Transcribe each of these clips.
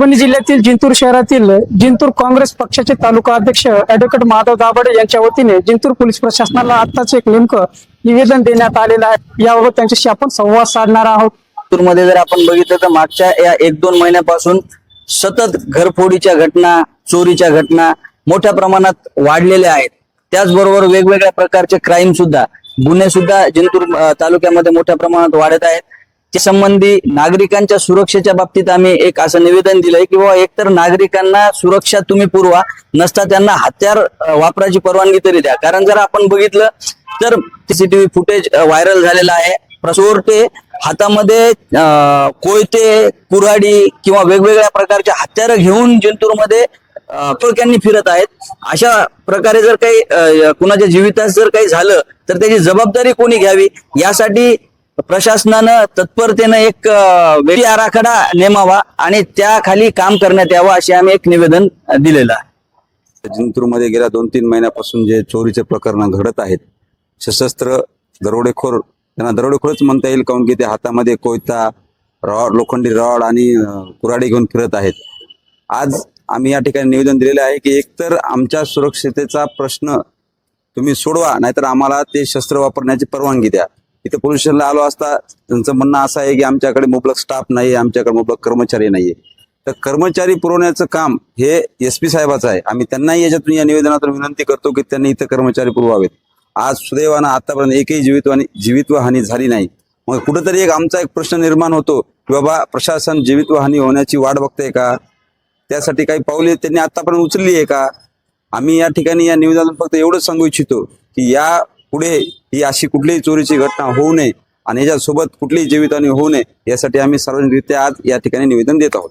परभणी जिल्ह्यातील जिंतूर शहरातील जिंतूर काँग्रेस पक्षाचे तालुका अध्यक्ष ऍडव्होकेट माधव दाभाडे यांच्या वतीने जिंतूर पोलीस प्रशासनाला आताच एक नेमकं निवेदन देण्यात आलेलं आहे. याबाबत त्यांच्याशी आपण संवाद साधणार आहोत. मध्ये जर आपण बघितलं तर मागच्या या एक दोन महिन्यापासून सतत घरफोडीच्या घटना चोरीच्या घटना मोठ्या प्रमाणात वाढलेल्या आहेत. त्याचबरोबर वेगवेगळ्या प्रकारचे क्राईम सुद्धा गुन्हे सुद्धा जिंतूर तालुक्यामध्ये मोठ्या प्रमाणात वाढत आहेत. त्या संबंधी नागरिकांच्या सुरक्षेच्या बाबतीत आम्ही एक असं निवेदन दिलंय की बाबा एकतर नागरिकांना सुरक्षा तुम्ही पुरवा नसता त्यांना हत्यार वापराची परवानगी तरी द्या. कारण जर आपण बघितलं तर सीसीटीव्ही फुटेज व्हायरल झालेलं आहे. चोरटे हातामध्ये कोयते कुऱ्हाडी किंवा वेगवेगळ्या प्रकारच्या हत्यारं घेऊन जिंतूरमध्ये अं, टोळक्यांनी फिरत आहेत. अशा प्रकारे जर काही कुणाच्या जीवितास जर काही झालं तर त्याची जबाबदारी कोणी घ्यावी? यासाठी प्रशासनानं तत्परतेनं एक वेळी आराखडा नेमावा आणि त्याखाली काम करण्यात यावं असे आम्ही एक निवेदन दिलेलं आहे. जिंतूरमध्ये गेल्या दोन तीन महिन्यापासून जे चोरीचे प्रकरण घडत आहेत सशस्त्र दरोडेखोर त्यांना दरोडेखोरच म्हणता येईल काऊन की ते हातामध्ये कोयता रॉड लोखंडी रॉड आणि कुराडी कुऱ्हाडी घेऊन फिरत आहेत. आज आम्ही या ठिकाणी निवेदन दिलेले आहे की एकतर आमच्या सुरक्षितेचा प्रश्न तुम्ही सोडवा नाहीतर आम्हाला ते शस्त्र वापरण्याची परवानगी द्या. इथे पोलीस स्टेशनला आलो असता त्यांचं म्हणणं असं आहे की आमच्याकडे मुबलक स्टाफ नाही आमच्याकडे मुबलक कर्मचारी नाहीये. तर कर्मचारी पुरवण्याचं काम हे एस पी साहेबाचं आहे. आम्ही त्यांनाही याच्यातून या निवेदनातून विनंती करतो की त्यांनी इथं कर्मचारी पुरवावेत. आज सुदैवानं आतापर्यंत एकही जीवितवानी जीवितहानी झाली नाही. मग कुठेतरी एक आमचा एक प्रश्न निर्माण होतो की बाबा प्रशासन जीवितहानी होण्याची वाट बघतंय का? त्यासाठी काही पावले त्यांनी आतापर्यंत उचलली आहे का? आम्ही या ठिकाणी या निवेदनातून फक्त एवढंच सांगू इच्छितो की या पुढे ही अशी कुठलीही चोरीची घटना होऊ नये आणि याच्यासोबत कुठलीही जीवितहानी होऊ नये यासाठी आम्ही सार्वजनिकरित्या आज या ठिकाणी निवेदन देत आहोत.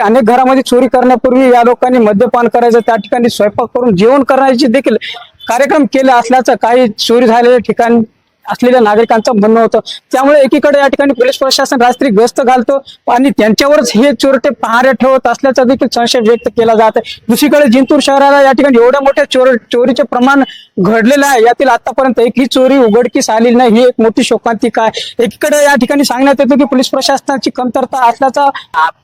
अनेक घरामध्ये चोरी करण्यापूर्वी या लोकांनी मद्यपान करायचं त्या ठिकाणी स्वयंपाक करून जेवण करण्याचे देखील कार्यक्रम केले असल्याचं काही चोरी झालेल्या ठिकाण असलेल्या नागरिकांचं म्हणणं होतं. त्यामुळे एकीकडे या ठिकाणी पोलीस प्रशासन रात्री गस्त घालतो आणि त्यांच्यावरच हे चोरटे पहारे ठेवत असल्याचा देखील संशय व्यक्त केला जात आहे. दुसरीकडे जिंतूर शहराला या ठिकाणी एवढ्या मोठ्या चोर चोरीचे प्रमाण घडलेलं आहे. यातील आतापर्यंत एकही चोरी उघडकीस आलेली नाही. ही एक मोठी शोकांतिका आहे. एकीकडे या ठिकाणी सांगण्यात येतो की पोलीस प्रशासनाची कमतरता असल्याचा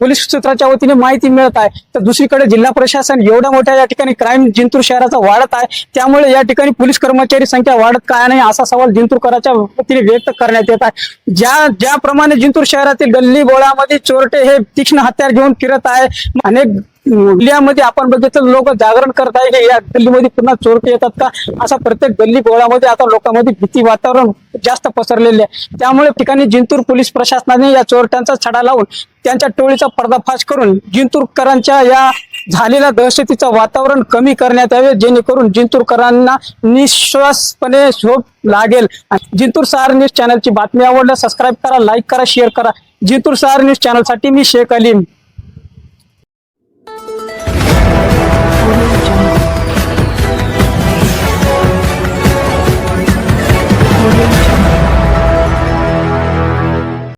पोलीस सूत्राच्या वतीने माहिती मिळत आहे. तर दुसरीकडे जिल्हा प्रशासन एवढ्या मोठ्या या ठिकाणी क्राईम जिंतूर शहराचा वाढत आहे. त्यामुळे या ठिकाणी पोलीस कर्मचारी संख्या वाढत काय नाही असा सवाल जिंतूर जिंतूरकरांच्या वतीने व्यक्त करण्यात येत आहे. ज्या ज्याप्रमाणे जिंतूर शहरातील गल्ली बोळामध्ये चोरटे हे तीक्ष्ण हत्यार घेऊन फिरत आहे अनेक गल्ल्यामध्ये आपण बघितलं लोक जागरण करत आहे की या गल्लीमध्ये पुन्हा चोरटे येतात का? असा प्रत्येक गल्ली बोळामध्ये आता लोकांमध्ये भीती वातावरण जास्त पसरलेले आहे. त्यामुळे ठिकाणी जिंतूर पोलीस प्रशासनाने या चोरट्यांचा छडा लावून त्यांच्या टोळीचा पर्दाफाश करून जिंतूरकरांच्या या झालेल्या दहशतीचं वातावरण कमी करण्यात यावे जेणेकरून जिंतूरकरांना निश्वासपणे झोप लागेल. जिंतूर सहार न्यूज चॅनलची बातमी आवडल्या सबस्क्राईब करा लाईक करा शेअर करा. जिंतूर सहार न्यूज चॅनलसाठी मी शेख अलीम.